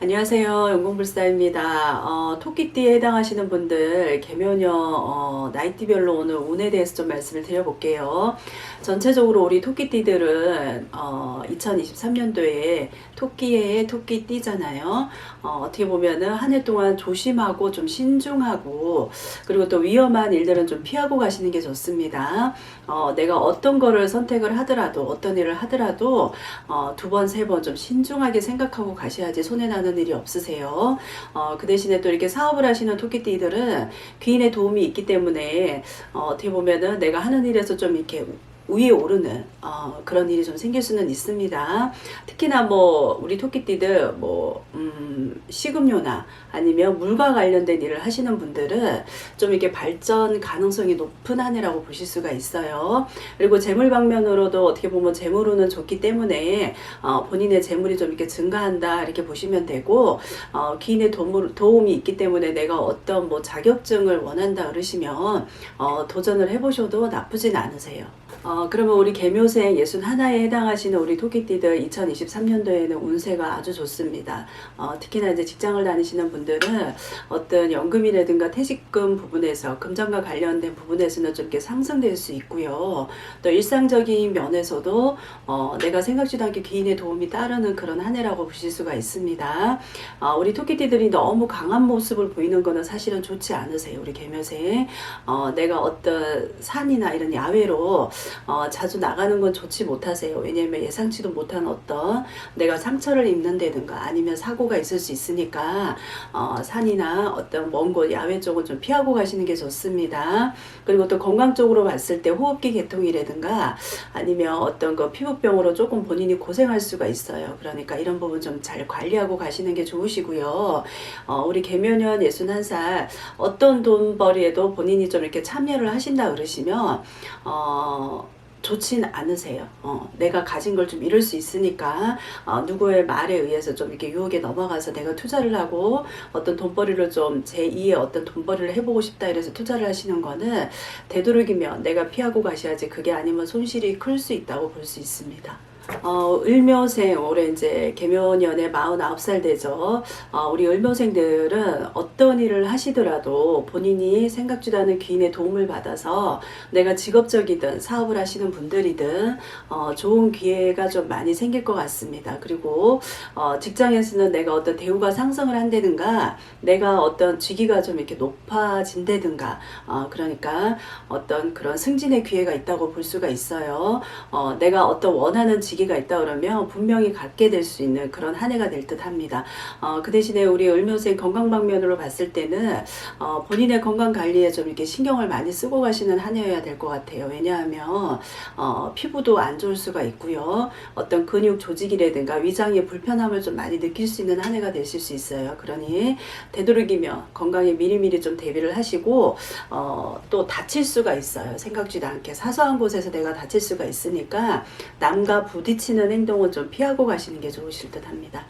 안녕하세요. 연공불사입니다. 어, 토끼띠에 해당하시는 분들 개면여 어, 나이띠별로 오늘 운에 대해서 좀 말씀을 드려볼게요. 전체적으로 우리 토끼띠들은 어, 2023년도에 토끼의 토끼띠잖아요. 어, 어떻게 보면은 한 해 동안 조심하고 좀 신중하고 그리고 또 위험한 일들은 좀 피하고 가시는 게 좋습니다. 어, 내가 어떤 거를 선택을 하더라도 어떤 일을 하더라도 어, 두 번, 세 번 좀 신중하게 생각하고 가셔야지 손해나는 일이 없으세요. 어, 그 대신에 또 이렇게 사업을 하시는 토끼띠들은 귀인의 도움이 있기 때문에 어, 어떻게 보면은 내가 하는 일에서 좀 이렇게 위에 오르는 어, 그런 일이 좀 생길 수는 있습니다. 특히나 뭐 우리 토끼띠들 뭐 음, 식음료나 아니면 물과 관련된 일을 하시는 분들은 좀 이렇게 발전 가능성이 높은 한 해라고 보실 수가 있어요. 그리고 재물 방면으로도 어떻게 보면 재물운은 좋기 때문에 어, 본인의 재물이 좀 이렇게 증가한다 이렇게 보시면 되고 어, 기인의 도움, 도움이 있기 때문에 내가 어떤 뭐 자격증을 원한다 그러시면 어, 도전을 해보셔도 나쁘진 않으세요. 어, 그러면 우리 개묘생 예순 하나에 해당하시는 우리 토끼띠들 2023년도에는 운세가 아주 좋습니다. 어, 특히나 이제 직장을 다니시는 분들은 어떤 연금이라든가 퇴직금 부분에서 금전과 관련된 부분에서는 좀 이렇게 상승될 수 있고요. 또 일상적인 면에서도 어, 내가 생각지도 않게 개인의 도움이 따르는 그런 한 해라고 보실 수가 있습니다. 어, 우리 토끼띠들이 너무 강한 모습을 보이는 거는 사실은 좋지 않으세요. 우리 개묘생. 어, 내가 어떤 산이나 이런 야외로 어, 자주 나가는 건 좋지 못하세요. 왜냐하면 예상치도 못한 어떤 내가 상처를 입는다든가 아니면 사고가 있을 수 있으니까 어, 산이나 어떤 먼 곳 야외 쪽은 좀 피하고 가시는 게 좋습니다. 그리고 또 건강적으로 봤을 때 호흡기 개통이라든가 아니면 어떤 거 피부병으로 조금 본인이 고생할 수가 있어요. 그러니까 이런 부분 좀 잘 관리하고 가시는 게 좋으시고요. 어, 우리 개면연 61살 어떤 돈벌이에도 본인이 좀 이렇게 참여를 하신다 그러시면 어, 좋진 않으세요. 어, 내가 가진 걸 좀 잃을 수 있으니까 어, 누구의 말에 의해서 좀 이렇게 유혹에 넘어가서 내가 투자를 하고 어떤 돈벌이를 좀 제2의 어떤 돈벌이를 해보고 싶다 이래서 투자를 하시는 거는 되도록이면 내가 피하고 가셔야지 그게 아니면 손실이 클 수 있다고 볼 수 있습니다. 어, 을묘생 올해 이제 개묘년에 49살 되죠. 어, 우리 을묘생들은 어떤 일을 하시더라도 본인이 생각지도 않은 귀인의 도움을 받아서 내가 직업적이든 사업을 하시는 분들이든 어, 좋은 기회가 좀 많이 생길 것 같습니다. 그리고 어, 직장에서는 내가 어떤 대우가 상승을 한다든가 내가 어떤 직위가 좀 이렇게 높아진다든가 어, 그러니까 어떤 그런 승진의 기회가 있다고 볼 수가 있어요. 어, 내가 어떤 원하는 직위 가 있다 그러면 분명히 갖게 될 수 있는 그런 한 해가 될 듯 합니다. 어, 그 대신에 우리 을묘생 건강 방면으로 봤을 때는 어, 본인의 건강 관리에 좀 이렇게 신경을 많이 쓰고 가시는 한 해여야 될 것 같아요. 왜냐하면 어, 피부도 안 좋을 수가 있고요. 어떤 근육 조직이라든가 위장의 불편함을 좀 많이 느낄 수 있는 한 해가 되실 수 있어요. 그러니 되도록이면 건강에 미리미리 좀 대비를 하시고 어, 또 다칠 수가 있어요. 생각지도 않게 사소한 곳에서 내가 다칠 수가 있으니까 남과 부 딪히는 행동은 좀 피하고 가시는 게 좋으실 듯 합니다.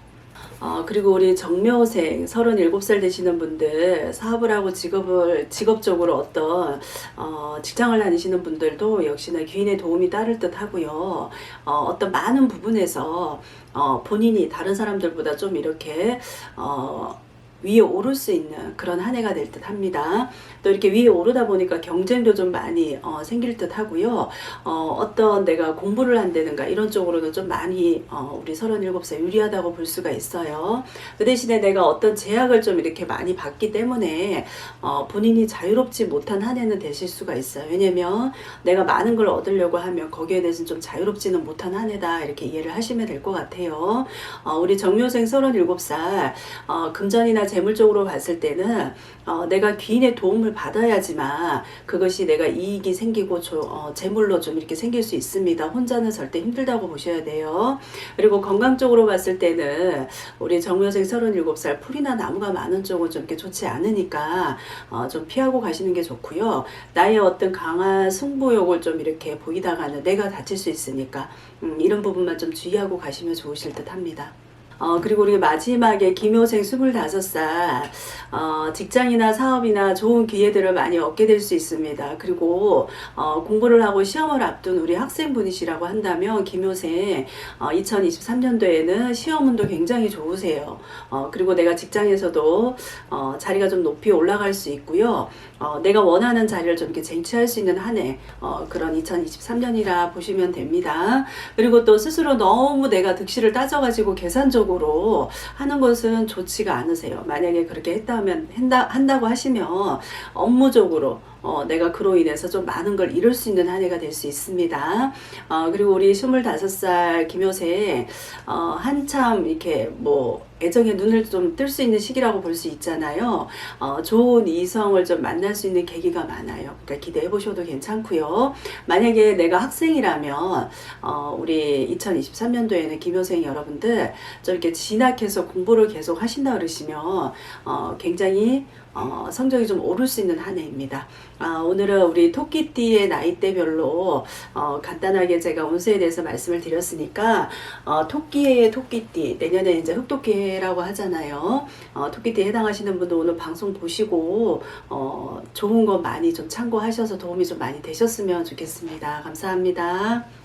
어, 그리고 우리 정묘생 37살 되시는 분들 사업을 하고 직업을 직업적으로 어떤 어, 직장을 다니시는 분들도 역시나 귀인의 도움이 따를 듯 하고요. 어, 어떤 많은 부분에서 어, 본인이 다른 사람들보다 좀 이렇게 어, 위에 오를 수 있는 그런 한 해가 될 듯 합니다. 또 이렇게 위에 오르다 보니까 경쟁도 좀 많이 어, 생길 듯 하고요. 어, 떤 내가 공부를 한다든가 이런 쪽으로는 좀 많이 어, 우리 37살 유리하다고 볼 수가 있어요. 그 대신에 내가 어떤 제약을 좀 이렇게 많이 받기 때문에 어, 본인이 자유롭지 못한 한 해는 되실 수가 있어요. 왜냐면 내가 많은 걸 얻으려고 하면 거기에 대해서는 좀 자유롭지는 못한 한 해다 이렇게 이해를 하시면 될 것 같아요. 어, 우리 정묘생 37살 어, 금전이나 재물적으로 봤을 때는 어, 내가 귀인의 도움을 받아야지만 그것이 내가 이익이 생기고 조, 어, 재물로 좀 이렇게 생길 수 있습니다. 혼자는 절대 힘들다고 보셔야 돼요. 그리고 건강적으로 봤을 때는 우리 정묘생 37살 풀이나 나무가 많은 쪽은 좀 이렇게 좋지 않으니까 어, 좀 피하고 가시는 게 좋고요. 나의 어떤 강한 승부욕을 좀 이렇게 보이다가는 내가 다칠 수 있으니까 음, 이런 부분만 좀 주의하고 가시면 좋으실 듯 합니다. 어, 그리고 우리 마지막에 김효생 25살, 어, 직장이나 사업이나 좋은 기회들을 많이 얻게 될 수 있습니다. 그리고, 어, 공부를 하고 시험을 앞둔 우리 학생분이시라고 한다면, 김효생, 어, 2023년도에는 시험운도 굉장히 좋으세요. 어, 그리고 내가 직장에서도, 어, 자리가 좀 높이 올라갈 수 있고요. 어, 내가 원하는 자리를 좀 이렇게 쟁취할 수 있는 한 해, 어, 그런 2023년이라 보시면 됩니다. 그리고 또 스스로 너무 내가 득실을 따져가지고 계산적으로 하는 것은 좋지가 않으세요. 만약에 그렇게 했다면, 한다, 한다고 하시면 업무적으로 어, 내가 그로 인해서 좀 많은 걸 잃을 수 있는 한 해가 될 수 있습니다. 어, 그리고 우리 25살 김효생, 어, 한참 이렇게 뭐, 애정의 눈을 좀 뜰 수 있는 시기라고 볼 수 있잖아요. 어, 좋은 이성을 좀 만날 수 있는 계기가 많아요. 그러니까 기대해 보셔도 괜찮고요. 만약에 내가 학생이라면 어, 우리 2023년도에는 김효생 여러분들 저렇게 진학해서 공부를 계속 하신다 그러시면 어, 굉장히 어, 성적이 좀 오를 수 있는 한 해입니다. 아, 오늘은 우리 토끼띠의 나이대별로 어, 간단하게 제가 운세에 대해서 말씀을 드렸으니까 어, 토끼의 토끼띠 내년에 이제 흑토끼라고 하잖아요. 어, 토끼띠에 해당하시는 분도 오늘 방송 보시고 어, 좋은 거 많이 좀 참고하셔서 도움이 좀 많이 되셨으면 좋겠습니다. 감사합니다.